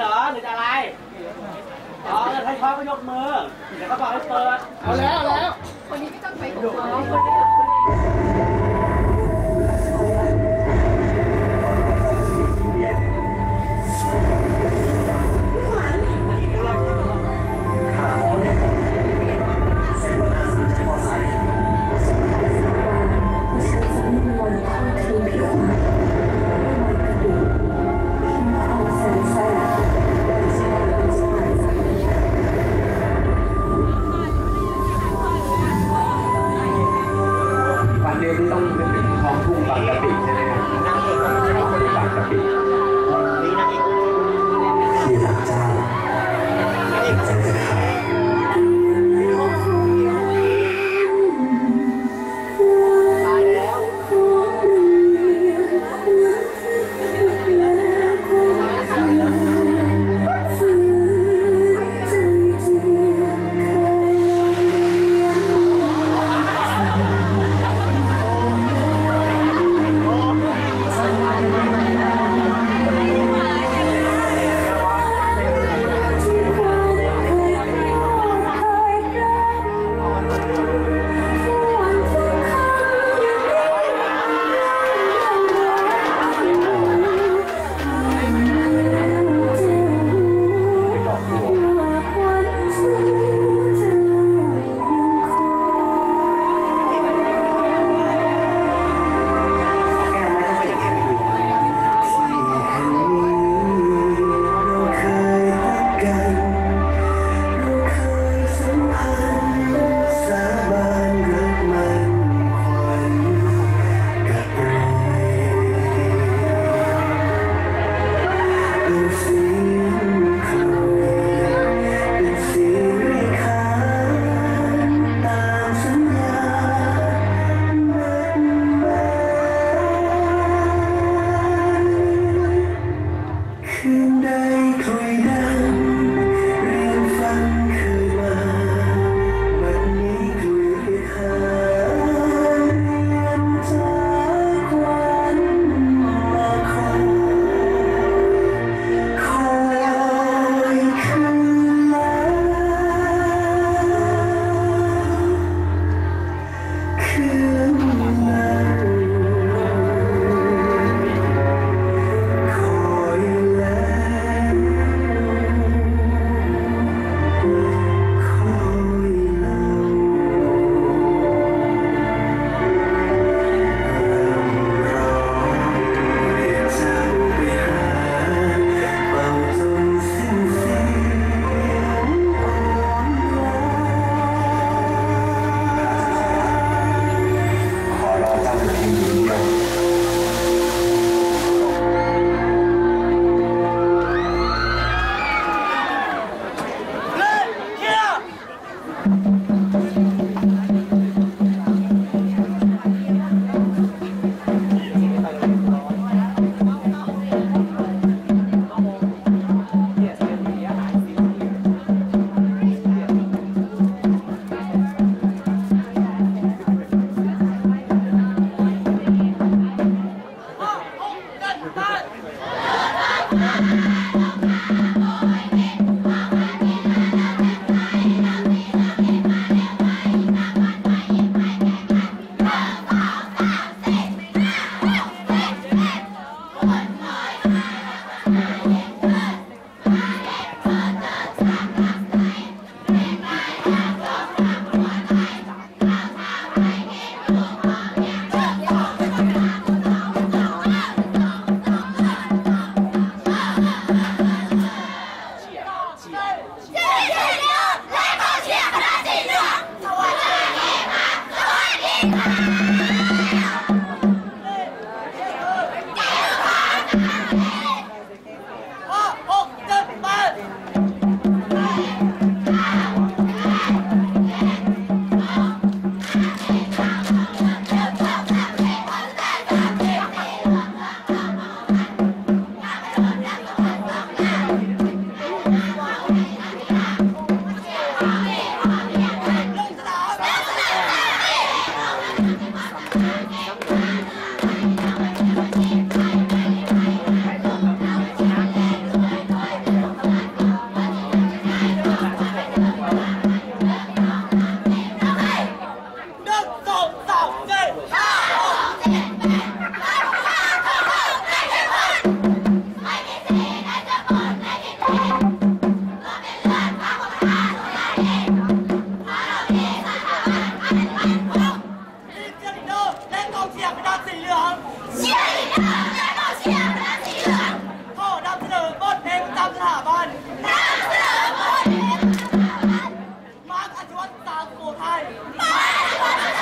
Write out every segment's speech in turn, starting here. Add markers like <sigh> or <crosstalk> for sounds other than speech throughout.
เหรอหรือจะอะไรอ๋อให้เคาะก็ยกมือเดี๋ยวเขาบอกให้เปิดเอาแล้วเอาแล้วคนนี้ไม่ต้องไปกับเขา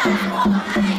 太多了，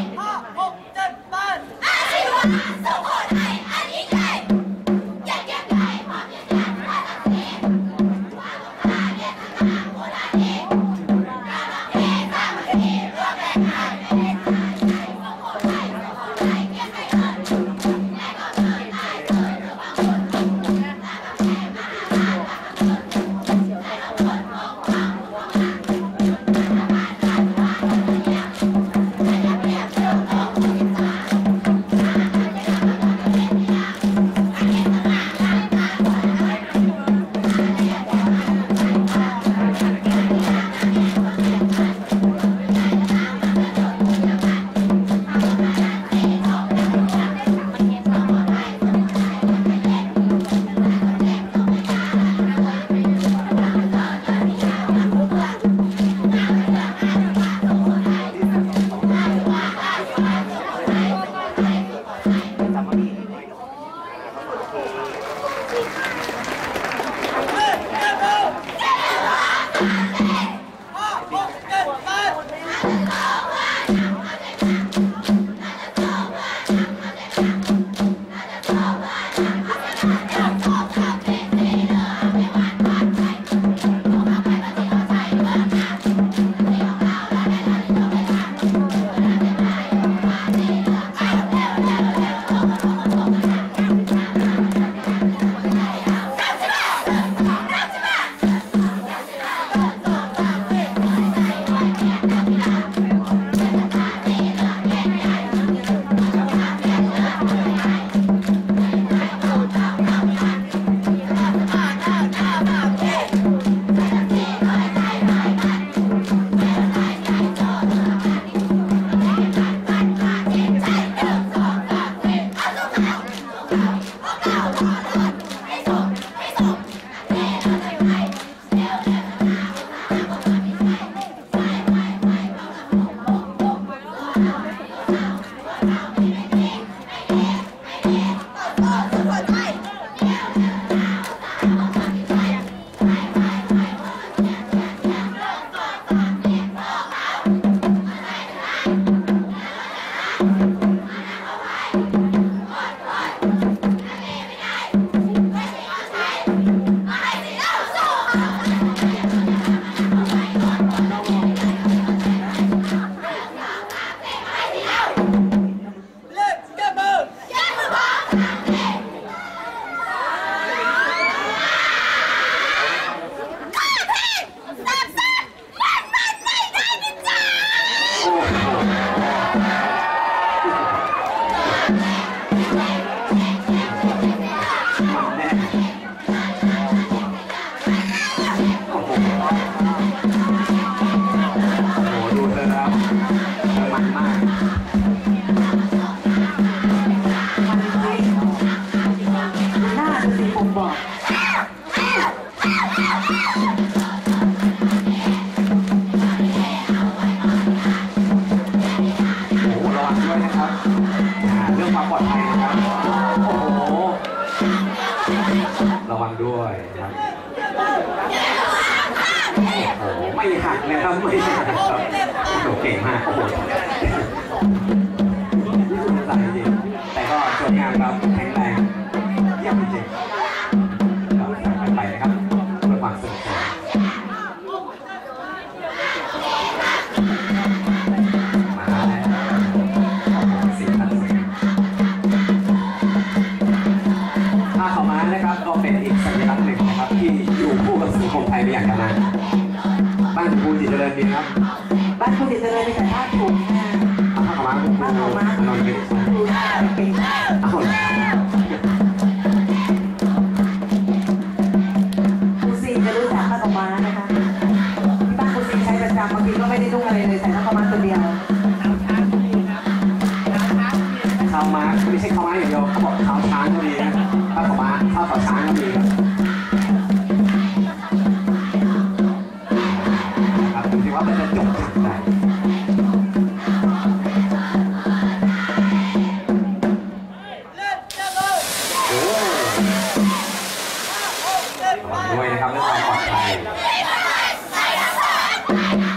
Yeah. <laughs> ไม่หักนะครับไม่หักครับโอ้โหเก่งมากโอ้โห ญดีครับบ้านคุณติดเลยมีแต่ผ้าถุงค่ะเอาผ้าขาวม้าคุณครูผ้าขาวม้านอนเป็นดูหน้าเป็นเอาคุณซีจะรู้จักผ้าขาวม้านะคะที่บ้านคุณซีใช้ประจำบางทีก็ไม่ได้นุ่งอะไรเลยใส่ผ้าขาวม้าตัวเดียว Oh, my God.